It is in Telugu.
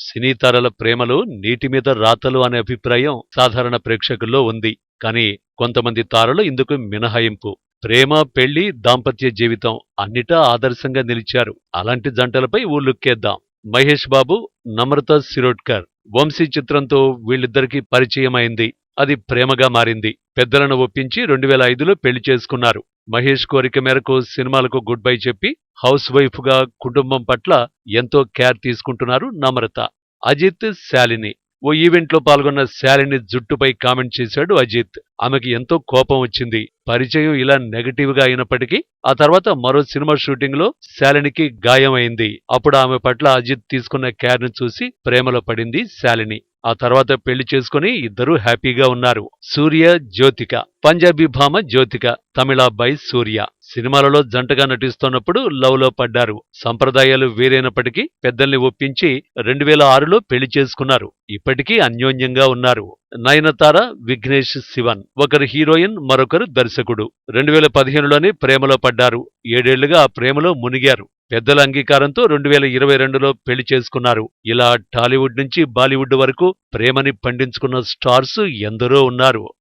సినీతారల ప్రేమలు నీటి మీద రాతలు అనే అభిప్రాయం సాధారణ ప్రేక్షకుల్లో ఉంది. కానీ కొంతమంది తారలు ఇందుకు మినహాయింపు. ప్రేమ పెళ్ళి దాంపత్య జీవితం అన్నిటా ఆదర్శంగా నిలిచారు. అలాంటి జంటలపై ఊళ్ళుక్కేద్దాం లుక్కేద్దాం. మహేష్ బాబు నమ్రత శిరోడ్కర్. వంశీ చిత్రంతో వీళ్ళిద్దరికీ పరిచయం అయింది అది ప్రేమగా మారింది. పెద్దలను ఒప్పించి రెండు వేల ఐదులో పెళ్ళి చేసుకున్నారు. మహేష్ కోరిక మేరకు సినిమాలకు గుడ్ బై చెప్పి హౌస్ వైఫ్గా కుటుంబం పట్ల ఎంతో కేర్ తీసుకుంటున్నారు నమ్రత. అజిత్ శాలిని. ఓ ఈవెంట్లో పాల్గొన్న శాలిని జుట్టుపై కామెంట్ చేశాడు అజిత్. ఆమెకి ఎంతో కోపం వచ్చింది. పరిచయం ఇలా నెగటివ్గా అయినప్పటికీ ఆ తర్వాత మరో సినిమా షూటింగ్లో శాలినికి గాయం అయింది అప్పుడు ఆమె పట్ల అజిత్ తీసుకున్న కేర్ చూసి ప్రేమలో పడింది శాలిని. ఆ తర్వాత పెళ్ళి చేసుకుని ఇద్దరూ హ్యాపీగా ఉన్నారు. సూర్య జ్యోతిక. పంజాబీ భామ జ్యోతిక తమిళ సూర్య. సినిమాలలో జంటగా నటిస్తున్నప్పుడు లవ్లో పడ్డారు. సంప్రదాయాలు వేరైనప్పటికీ పెద్దల్ని ఒప్పించి రెండు వేల ఆరులో పెళ్ళి చేసుకున్నారు. ఇప్పటికీ అన్యోన్యంగా ఉన్నారు. నయనతార విఘ్నేష్ శివన్. ఒకరు హీరోయిన్ మరొకరు దర్శకుడు. రెండు వేల పదిహేనులోనే ప్రేమలో పడ్డారు. ఏడేళ్ళుగా ఆ ప్రేమలో మునిగారు. పెద్దల అంగీకారంతో రెండు వేల ఇరవై రెండులో పెళ్ళి చేసుకున్నారు. ఇలా టాలీవుడ్ నుంచి బాలీవుడ్ వరకు ప్రేమని పండించుకున్న స్టార్స్ ఎందరో ఉన్నారు.